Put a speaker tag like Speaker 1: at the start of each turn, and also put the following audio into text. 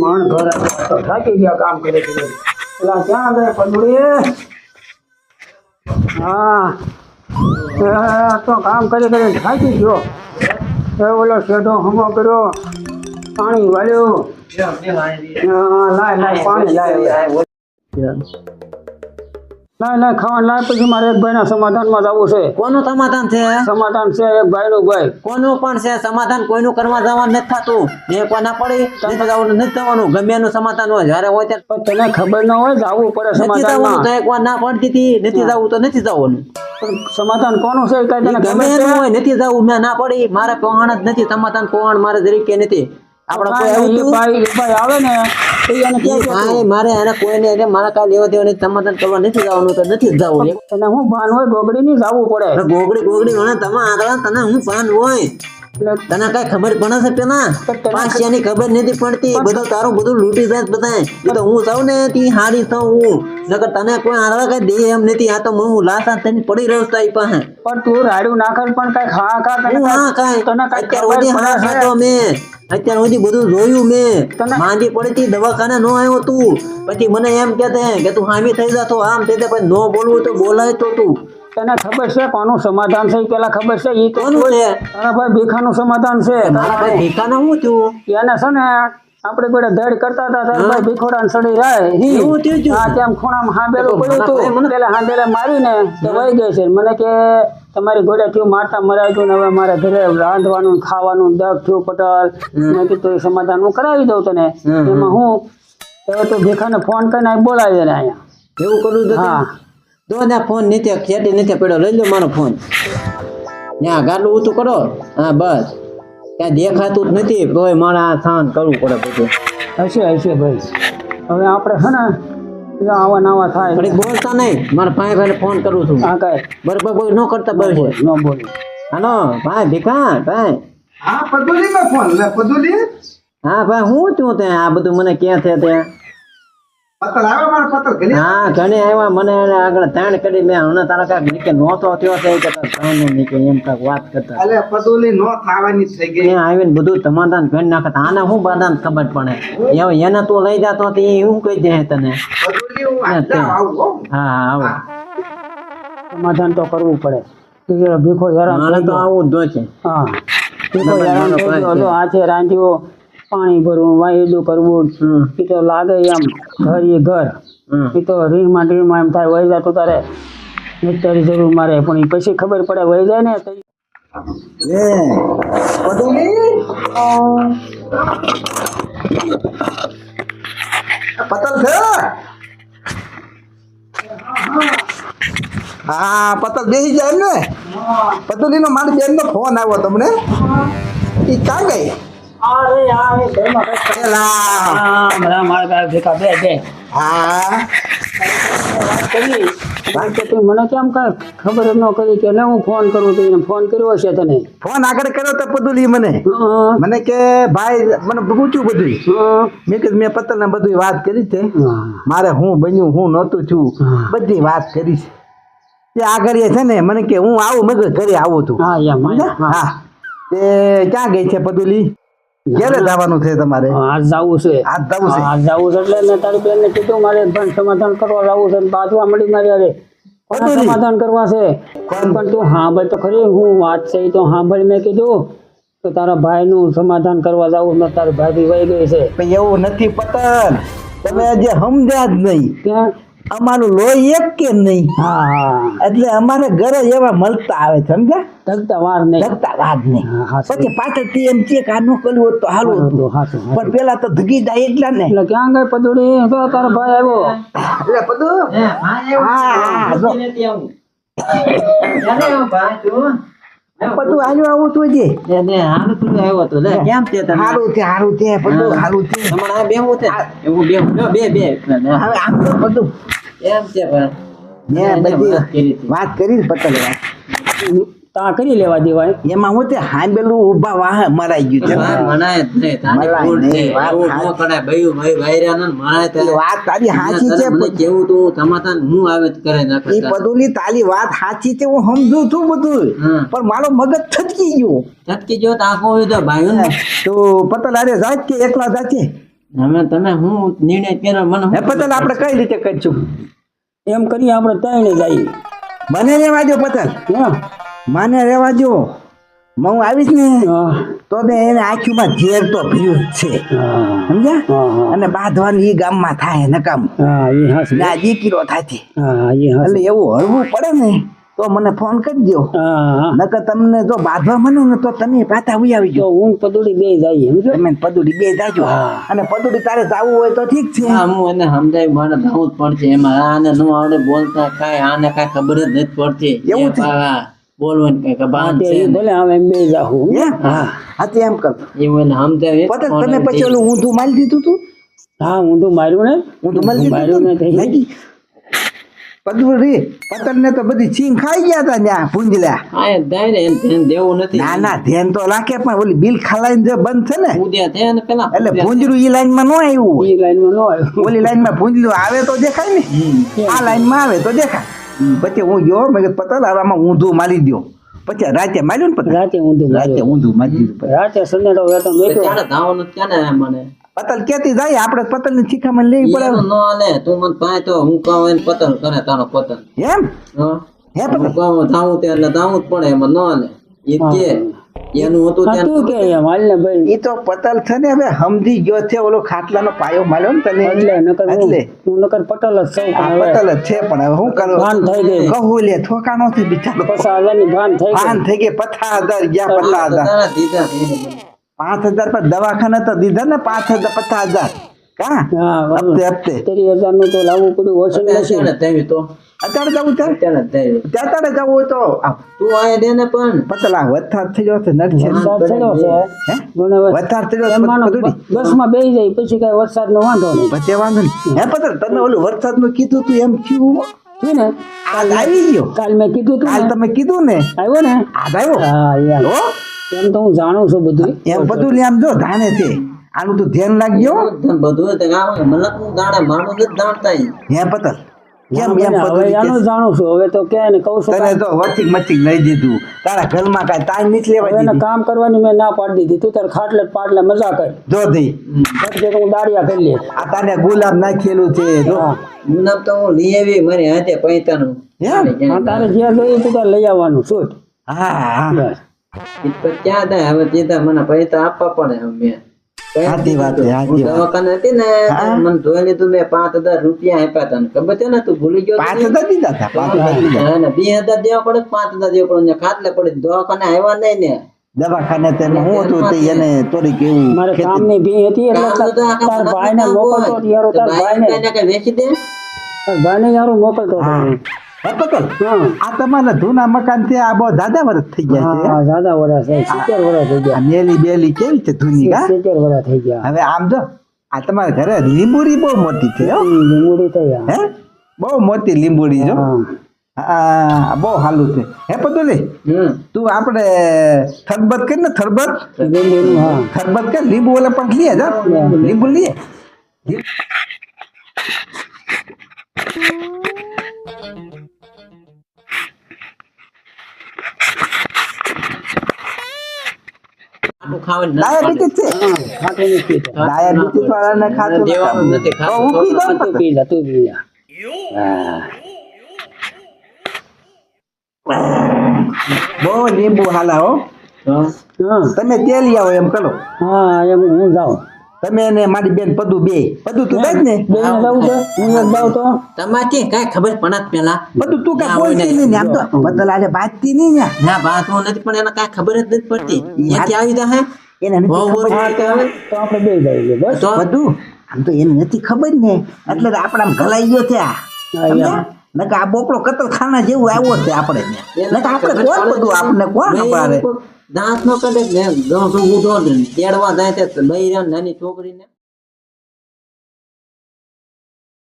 Speaker 1: મણ તો થાકી ગયા કામ કરે છે પેલા ક્યાં ગયા પંદુડી હા. તો કામ કરી કરી થાકી ગયો. એ ઓલો શેઢો હમો કર્યો. પાણી વાળ્યું. લાય લાય પાણી લાય. લાય લાય ખાવાનું લાય પછી મારે એક ભાઈના સમાધાનમાં જવું છે.
Speaker 2: કોનું સમાધાન છે?
Speaker 1: સમાધાન છે એક ભાઈનું ભાઈ.
Speaker 2: કોનું પણ છે સમાધાન? કોઈનું કરવા જવાનું નથી થતું. ને કોઈ પડી? નથી જવાનું નથી જવાનું ગમે એનું સમાધાન હોય. જ્યારે હોય ત્યારે
Speaker 1: તને ખબર ના હોય જવું પડે
Speaker 2: નથી તો એક વાર ના પડતી હતી. નથી જવું તો નથી જવાનું.
Speaker 1: સમાધાન કોનું છે
Speaker 2: ગમે એનું હોય નથી જવું મેં ના પડી. મારે પહોંચ જ નથી. સમાધાન પહોંચ મારે તરીકે નથી. આપણે કોઈ
Speaker 1: કાંઈ
Speaker 2: આવ્યું
Speaker 1: નહીં, એ
Speaker 2: હતું?
Speaker 1: ભાઈ ભાઈ આવે ને તો એને કહેજો તું.
Speaker 2: મારે એને કોઈને એને મારા કાંઈ લેવા દેવા નથી સમાધાન કરવા નથી જવાનું તો નથી જવું.
Speaker 1: તને હું ભાન હોય ગોગડી ની જવું પડે.
Speaker 2: ગોગડી ગોગડી મને તમે આગળ તને હું ભાન હોય? તને કઈ ખબર પડે છે પેલા ખબર નથી પડતી. બધું તારું બધું લૂંટી જાય બધા બધાય. તો હું સૌ ને તી હારી થાઉં હું. નકર તને કોઈ આગળ કઈ દે એમ નથી આ તો હું લાસા થઈને પડી રહ્યો છું પાસે.
Speaker 1: પણ તું રાડ્યું નાખલ પણ કઈ ખા ખા
Speaker 2: હા
Speaker 1: કાંઈ-
Speaker 2: કાંઈ.
Speaker 1: તને કઈ
Speaker 2: અત્યારે સુધી હા ખાતો મેં. અત્યાર સુધી બધું જોયું મેં. માંદી પડી હતી દવાખાને નો આવ્યો તું. પછી મને એમ કહેતે કે તું હામી થઈ જાતો આમ થઈ પછી નો બોલવું તો બોલાય તો તું.
Speaker 1: તને ખબર છે કોનું સમાધાન છે? પેલા ખબર છે? એ તો
Speaker 2: કોનું છે?
Speaker 1: તારા ભાઈ ભીખાનું સમાધાન છે?
Speaker 2: તારા ભાઈ ભીખાને શું થયું?
Speaker 1: એને છે ને આપણે કોઈ ધડ કરતા હતા તારા ભાઈ ભીખોડા સડી રાય? હા. તેમ ખૂણામાં હાંબેલું પડ્યું હતું પેલા હાંબેલા મારીને તો વહી ગઈ છે. મને કે તમારી ઘોડે થયું મારતા મરાય ગયું ને હવે મારે ઘરે રાંધવાનું ખાવાનું દગ થયું પટલ. મેં કીધું સમાધાન હું કરાવી દઉં તને. એમાં હું હવે તો ભીખાને ફોન કરીને બોલાવી દે ને અહીંયા.
Speaker 2: એવું કરું તો
Speaker 1: હા.
Speaker 2: તો ના ફોન નીચે ખેડી નીચે પડ્યો. લઈ લો મારો ફોન ત્યાં ગાડલું ઊતું કરો. હા બસ. ત્યાં દેખાતું જ નથી. તોય મારે આ થાન કરવું પડે બધું.
Speaker 1: હશે હશે ભાઈ. હવે આપણે છે ને આવા નાવા થાય.
Speaker 2: ઘડીક બોલતા નહીં. મારા ભાઈ ભાઈને ફોન કરું છું.
Speaker 1: હા કાંઈ.
Speaker 2: બરાબર કોઈ ન કરતા બસ
Speaker 1: ન બોલ.
Speaker 2: હાલો ભાઈ ભીખા ભાઈ.
Speaker 3: હા પદુલી ફોન લે પદુલી.
Speaker 2: હા ભાઈ હું છું ત્યાં? આ બધું મને ક્યાં છે ત્યાં
Speaker 3: પતલ આવે મારો પતલ ઘરે
Speaker 2: હા ઘણી આવ્યા. મને આગળ તાણ કરી મેં હમણાં તારા કાંઈક નીચે નહોતો થયો છે કે તાણ નીચે એમ કાંઈક વાત કરતા.
Speaker 3: અલે પદુલી નો ખાવાની થઈ ગઈ.
Speaker 2: ત્યાં આવીને બધું સમાધાન કરી નાખતા આને હું બધાને ખબર પડે? હવે એને તું લઈ જાતો તો એ હું કહી દે તને?
Speaker 3: પદુલી હું આટલા આવું હો.
Speaker 2: હા હા આવો.
Speaker 1: સમાધાન તો કરવું પડે. કે ભીખો
Speaker 2: તો આવું જ છે
Speaker 1: હા. ભીખો જો આજે રાંધ્યો પાણી ભરવું વાયદું કરવું. એ તો લાગે એમ ઘર. એ ઘર એ તો રીમાં રીમાં એમ થાય વહી જાય તો તારે નિત્યની જરૂર મારે. પણ એ પછી ખબર પડે વહી જાય ને
Speaker 3: પતલ થયો હા પતલ બેસી જાય એમ ને પતુલી નો મારી બેન નો ફોન આવ્યો તમને. એ ક્યાં ગઈ?
Speaker 1: કરે. કરી તો તું મને કેમ કઈ ખબર ન કરી કે હું ફોન કરું તો ફોન કર્યો હશે તને
Speaker 3: ફોન આગળ કર્યો તો પદુલી મને મને કે ભાઈ મને પૂછ્યું બધું મેં કીધું મેં પતલ ને બધું વાત કરી છે મારે હું બન્યું હું નહોતું છું બધી વાત કરી છે તે આગળ છે ને મને કે હું આવું મગર ઘરે આવું
Speaker 1: હા. હા
Speaker 3: તે ક્યાં ગઈ છે પદુલી ક્યારે જવાનું છે તમારે?
Speaker 1: આજ જવું છે.
Speaker 3: આજ જવું છે?
Speaker 1: આજ જવું છે એટલે મેં તારી બેનને કીધું મારે પણ સમાધાન કરવા જવું છે ને બાજવા મળી મારે અરે. સમાધાન કરવા છે? પણ તું સાંભળ તો ખરી હું વાત છે તો સાંભળ મેં કીધું તો તારા ભાઈ નું સમાધાન કરવા જવું મેં તારી ભાભી વહી ગઈ છે.
Speaker 3: એવું નથી પતન. તમે જે સમજ્યા જ નહીં.
Speaker 1: ત્યાં
Speaker 3: અમારું લોહી એક કે નહીં? એટલે અમારે ઘરે એવા મળતા આવે સમજ્યા?
Speaker 1: તકતા વાર નહીં.
Speaker 3: ધગતા વાર નહીં.
Speaker 1: પછી પાછળ
Speaker 3: પછી એમ છે કે આ ન કર્યું હોત તો હાલું હતું.
Speaker 1: હતું.
Speaker 3: પણ પેલા તો ધગી જાય એટલા ને.
Speaker 1: એટલે ક્યાં ગઈ પદુડી? તો તારો ભાઈ આવ્યો.
Speaker 3: એટલે પદુ? હા જો. બધું હાલ્યું આવું તું જે
Speaker 2: હારું થોડું આવ્યો તો. લે કેમ છે તને
Speaker 3: હારું છે હારું છે બે હારું છે.
Speaker 2: આ બેહવું છે? એવું બેહવું. જો બે બે.
Speaker 3: હવે આમ તો બધું
Speaker 2: એમ છે ભાઈ
Speaker 3: મેં બધી
Speaker 2: વાત કરી હતી.
Speaker 3: વાત કરી ને પતલ વાત
Speaker 1: તા કરી લેવા દેવાય.
Speaker 3: એમાં હું તે હાંબેલું ઊભા વાહ મરાઈ ગયું છે.
Speaker 2: મનાય જ નહીં. તારી
Speaker 3: વાત સાચી.
Speaker 2: તારે
Speaker 3: છે
Speaker 2: કેવું તું સમાધાન હું આવે કરે
Speaker 3: એ પદુલી તારી વાત સાચી છે હું સમજુ છું બધું પણ મારો મગજ થતકી ગયું.
Speaker 2: થતકી ગયો તો આંખો હોય તો ભાઈ ને.
Speaker 3: તો પતલ અરે જાત કે એકલા જાતે
Speaker 2: હવે તમે હું નિર્ણય કર્યો મને
Speaker 3: હે પતલ આપણે કઈ રીતે કરશું?
Speaker 1: એમ કરીએ આપણે ત્રણે જઈએ
Speaker 3: મને રહેવા દો પતલ
Speaker 1: હા.
Speaker 3: મને રેવા દો હું આવીશ ને તો ને એને આંખીમાં ઝેર તો ભર્યું જ છે. સમજ્યા? અને બાંધવાનું એ ગામમાં થાય નકામ. દીકરો
Speaker 1: એ
Speaker 3: એટલે એવું હળવું પડે ને તો મને ફોન કરી દો
Speaker 1: હા હા.
Speaker 3: નકર તમને જો બાંધવા મને ને તો તમે પાછા ઉઈ આવી જાઓ.
Speaker 1: ઊંઘ પદુડી બે જઈએ
Speaker 3: તમે પદુડી બે જાજો અને પદુડી તારે જાવું હોય તો ઠીક છે.
Speaker 2: હા હું એને સમજાય મારે ધાવું જ પડશે એમાં. આને ન આવડે બોલતા કાંઈ આને કાંઈ ખબર જ નથી પડતી.
Speaker 3: એવું છે?
Speaker 2: બોલવાનું કબાન
Speaker 1: તે
Speaker 2: છે
Speaker 1: ભલે હવે બે જાહું.
Speaker 3: હા? હા. તે એમ કર
Speaker 2: એવું એને સમજાવી
Speaker 3: પતંગ તમે પછી ઓલું ઊંધું મારી દીધું તું?
Speaker 1: હા ઊંધું માર્યું ને?
Speaker 3: ઊંધું મારી દીધું
Speaker 1: માર્યું ને
Speaker 3: લાગી? પતંગ ને તો બધી ચીંગ ખાઈ ગયા હતા ત્યાં
Speaker 2: હા થાય ને એને ધ્યાન દેવું નથી.
Speaker 3: ના ના ધ્યાન તો રાખે પણ ઓલી બિલ ખાલાઈને જે બંધ છે ને
Speaker 2: ઉદ્યા થયા ને પેલા.
Speaker 3: એટલે ભૂંજરું ઈ લાઈનમાં ન આવ્યું ઈ
Speaker 1: એ લાઈનમાં ન આવ્યું.
Speaker 3: ઓલી લાઈનમાં ભૂંજલું આવે તો દેખાય ને? આ લાઈનમાં આવે તો દેખાય. પછી હું ગયો મેં પતલ આમાં ઊંધું મારી દો પછી રાતે માર્યું ને
Speaker 1: રાતે ઊંધું
Speaker 3: રાતે ઊંધું મારી દીધું.
Speaker 1: રાતે સંદેડો વેતો મેક્યો
Speaker 2: ત્યાં ધાવન ત્યાં ને મને
Speaker 3: પતંગ કેતી જાય? આપણે પતંગની શિખામણ લેવી પડે.
Speaker 2: નો હાલે તું મને પાય તો હું કહું એને પતંગ કરે તારો પતંગ.
Speaker 3: એમ?
Speaker 2: હે.
Speaker 3: પતલ
Speaker 2: કહું ધાવું તે એટલે ધાવું જ પડે એમાં નો હાલે એ કે એનું હતું
Speaker 1: તું કે એમ હાલ ને ભાઈ.
Speaker 3: ઈ તો પતલ છે ને હવે સમજી ગયો છે ઓલો ખાટલાનો પાયો માલ્યો ને તને?
Speaker 1: એટલે નકર હું
Speaker 3: એટલે
Speaker 1: હું નકર પટલ જ છું
Speaker 3: આ પટલ જ છે પણ હવે શું કરું?
Speaker 1: ભાન થઈ ગઈ.
Speaker 3: કહું લે ઠોકાણો થી બિચારો.
Speaker 1: હજારની ભાન થઈ ગઈ.
Speaker 3: ભાન થઈ ગઈ હજાર ગયા હજાર
Speaker 2: દીધા.
Speaker 3: પાંચ હજાર પર દવાખાને તો દીધા ને પાંચ હજાર પચાસ હજાર. કા? હપ્તે હપ્તે.
Speaker 1: તેરી હજારનું તો લાવવું પડ્યું ઓછું
Speaker 2: નથી તેવી તો.
Speaker 3: અત્યારે જવું છે
Speaker 2: અત્યારે
Speaker 3: જવું હોય તો?
Speaker 2: તું આય દે ને પણ.
Speaker 3: પતલા વથાર થઈ ગયો છે નટ
Speaker 1: વરસાદ થયો છે.
Speaker 3: હે?
Speaker 1: મને
Speaker 3: વથાર થઈ ગયો
Speaker 1: એમ માનો
Speaker 3: છે બધું
Speaker 1: બસમાં બેસી જાય પછી કઈ વરસાદ નો વાંધો નહીં.
Speaker 3: પછી વાંધો નહીં. હે પતલ તમે ઓલું વરસાદનું કીધું તું એમ કયું
Speaker 1: થયું ને?
Speaker 3: આજ આવી ગયો.
Speaker 1: કાલ મેં કીધું તું
Speaker 3: કાલ તમે કીધું ને?
Speaker 1: આવ્યો ને?
Speaker 3: આજ આવ્યો?
Speaker 1: હા યાર
Speaker 3: હો?
Speaker 1: એમ તો હું જાણું છું બધું
Speaker 3: એમ બધું લે આમ જો ધાણે છે. આનું તો ધ્યાન લાગ્યો
Speaker 2: બધું તો ગામ મલકનું દાણે માણું જ દાણતા
Speaker 3: હે પતલ. કેમ એમ
Speaker 1: હવે એનું જાણું છું. હવે તો કે ને કહું છું
Speaker 3: તને તો વચિક મચિક લઈ દીધું. તારા ઘરમાં કાંઈ તાઈ નીચ લેવા
Speaker 1: દીધું એને કામ કરવાની મેં ના પાડી દીધી. તું તાર ખાટલે પાટલે મજા કર.
Speaker 3: જો દઈ.
Speaker 1: પછી હું દાડિયા કરી લે
Speaker 3: આ તારે ગુલાબ નાખેલું છે. જો.
Speaker 1: હા.
Speaker 2: ગુલાબ તો હું લઈ આવી મારી હાથે પૈતાનું.
Speaker 1: હે તારે જ્યાં જોઈએ તું તારે લઈ આવવાનું. શું
Speaker 3: હા હા.
Speaker 2: તો ક્યાં થાય? હવે સીધા મને પૈસા આપવા પડે મેં
Speaker 3: સાચી વાત છે, સાચી
Speaker 2: દવાખાને હતી ને મને જોઈ લીધું મેં પાંચ હજાર રૂપિયા આપ્યા તને ખબર છે ને તું ભૂલી ગયો
Speaker 3: પાંચ હજાર દીધા હતા? પાંચ હજાર દીધા
Speaker 2: ને બે હજાર દેવા પડે પાંચ હજાર દેવા પડે? ને ખાટલે પડે દવાખાને આવ્યા નહીં ને.
Speaker 3: દવાખાને તેને હું હતું? તે એને થોડીક એવું
Speaker 1: મારે કામની ભી હતી એટલે
Speaker 2: કામ તો આખા
Speaker 1: તાર ભાઈને મોકલતો યારો તાર
Speaker 2: ભાઈને
Speaker 1: ભાઈને.
Speaker 2: વેચી દે?
Speaker 1: તાર ભાઈને યારો મોકલતો
Speaker 3: હા. હે પટેલ આ તમારા જૂના મકાન છે આ બહુ દાદા વર્ષ થઈ ગયા છે
Speaker 1: દાદા વર્ષ સિત્તેર વર્ષ થઈ ગયા.
Speaker 3: મેલી બેલી કેવી છે જૂની કા
Speaker 1: સિત્તેર વર્ષ થઈ ગયા.
Speaker 3: હવે આમ જો આ તમારા ઘરે લીંબુડી બહુ મોટી છે.
Speaker 1: લીંબુડી થઈ
Speaker 3: હે. બહુ મોટી લીંબુડી જો.
Speaker 1: હા.
Speaker 3: બહુ હાલું છે. હે પતુલી તું આપણે થરબત કરી ને થરબત
Speaker 1: હા.
Speaker 3: થરબત કે લીંબુ ઓલે પણ લઈએ જા. લીંબુ લઈએ
Speaker 2: આટલું ખાવાનું
Speaker 3: ડાયાબિટીસ છે.
Speaker 1: હા ખાટું નથી. પીતો
Speaker 3: ડાયાબિટીસ વાળાને ખાતું
Speaker 2: નથી
Speaker 3: તો હું પી
Speaker 2: ખાતું
Speaker 1: તું પી જા તું પી જા
Speaker 3: બહુ લીંબુ હાલા. હા. તમે તેલ આવો એમ કરો.
Speaker 1: હા એમ હું જાઉં.
Speaker 3: તમે ને મારી બેન પદુ બે. પદુ તું બેસ ને.
Speaker 1: બે જાઉં તો હું એક જાઉં તો.
Speaker 2: તમારે કઈ ખબર પડે પેલા
Speaker 3: પદુ તું
Speaker 2: ના,
Speaker 3: બોલતી નહીં આમ તો બદલાલે બાજતી નહીં ને.
Speaker 2: ના વાત હું નથી પણ એને કઈ ખબર જ નથી પડતી. ત્યાંથી આવી જા હે.
Speaker 3: એને નથી ખબર.
Speaker 2: બોલ કે આવે.
Speaker 1: તો આપણે બે જઈએ બસ.
Speaker 2: તો?
Speaker 3: આમ તો એને નથી ખબર ને. એટલે તો આપણે આમ ગલાઈ ગયો સમજ્યા? નકર આ બોકડો કતલખાના જેવું આવ્યો છે આપણે ત્યાં. નકર આપણે કોણ બધું આપણે કોણ ખબર
Speaker 2: દાંત નો કડે ને ગણો તેડવા જાય છે બૈરા નાની છોકરીને.